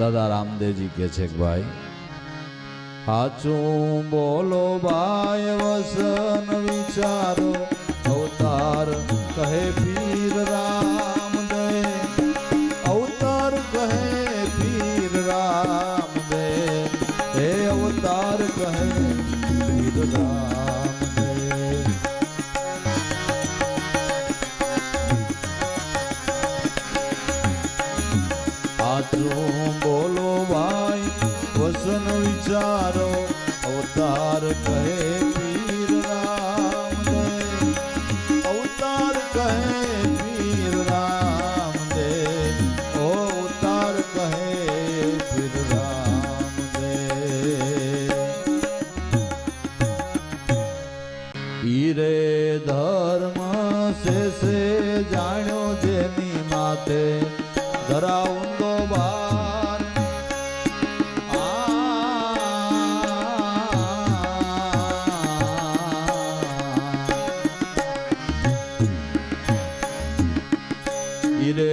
દાદા રામદેવજી કે છે ભાઈ, સાચું બોલો ભાઈ, વસન વિચારો, અવતાર કહે પીર રામદેવ, અવતાર કહે પીર રામદેવ હે અવતાર કહે પીર રામદેવ. સાચું બોલો ભાઈ, વસન વિચારો, અવતાર કહે પીર રામદેવ અવતાર કહે પીર રામદેવ ઓ અવતાર કહે પીર રામદેવ પીરે ધર્મ સે જાણ્યો જેની માથે. ધરા બાર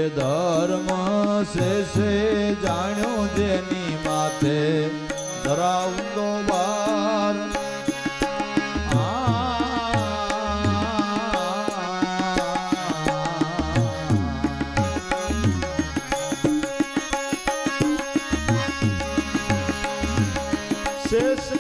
ધર્મ સે જાણ્યો જેની માથે ધરાવતો બાર શેષની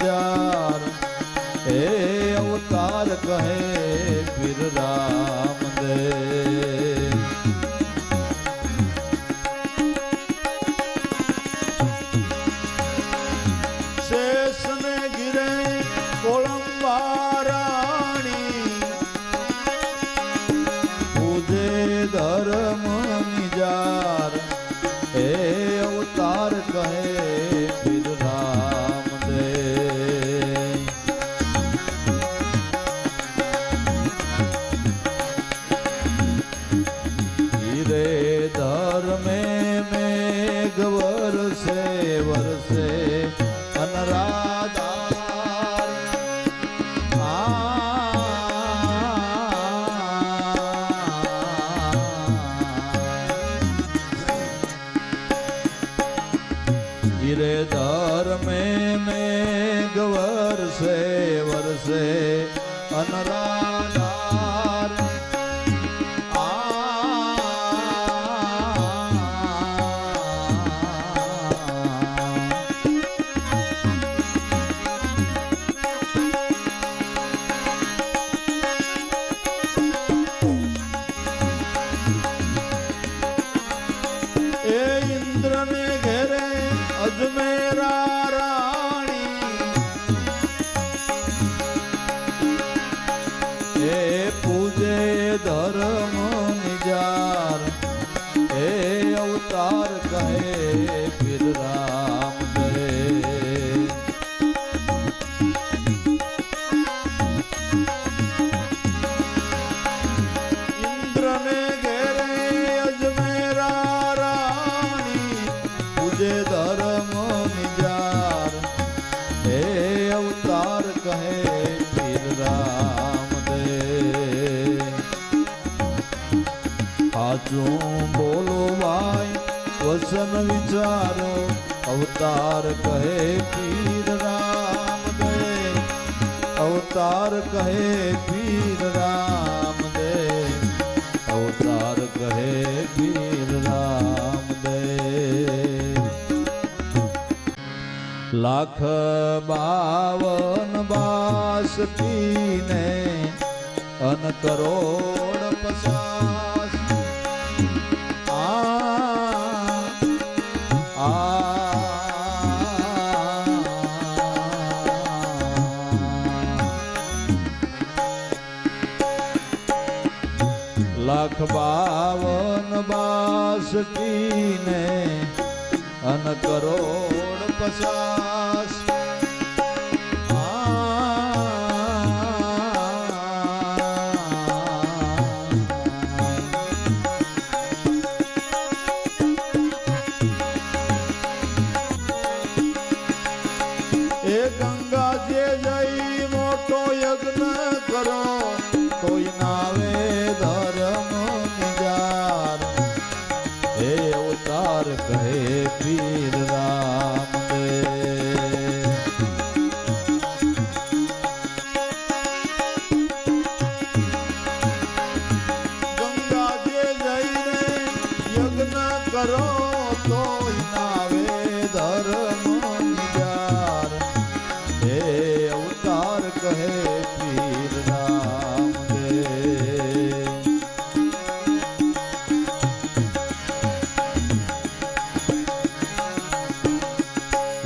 નિજાર હે અવતાર કહે પીર રામદેવ શેષને तेरा વસન વિચારો, અવતાર કહે પીર રામદેવ અવતાર કહે પીર રામદેવ અવતાર કહે પીર રામદેવ લાખ બાવન બાસ પીને અન કરોડ પસાસ લાખ બાવન બાસટીને અન કરોડ પચાસ કહે પીર રામ ગંગા જે જઈને યજ્ઞ કરો તો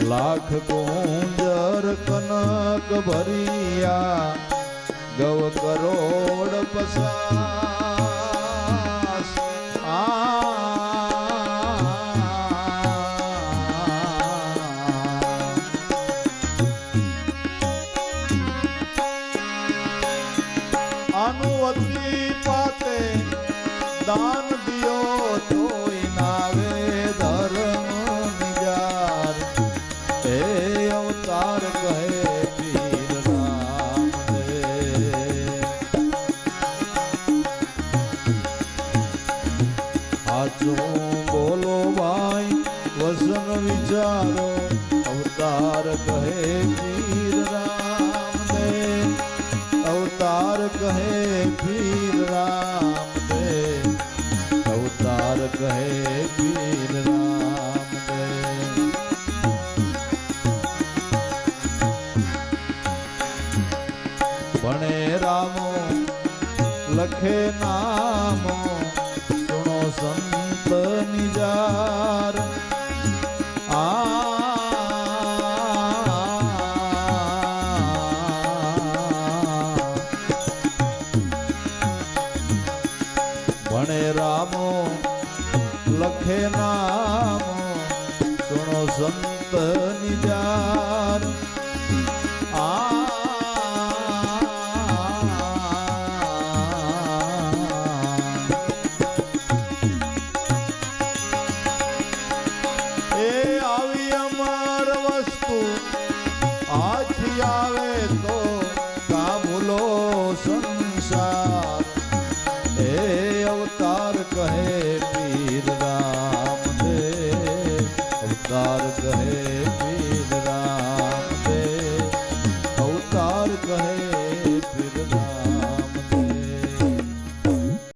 લાખ કુંજર કનક ભરિયા ગવ કરોડ પસાસ સાચું બોલો ભાઈ વસન વિચારો અવતાર કહે પીર રામદેવ અવતાર કહે પીર રામદેવ અવતાર કહે પીર રામદેવ ભણે રામો લખે નામો સુણો સંત રામો લખે નામો. સુણો સંત નિજા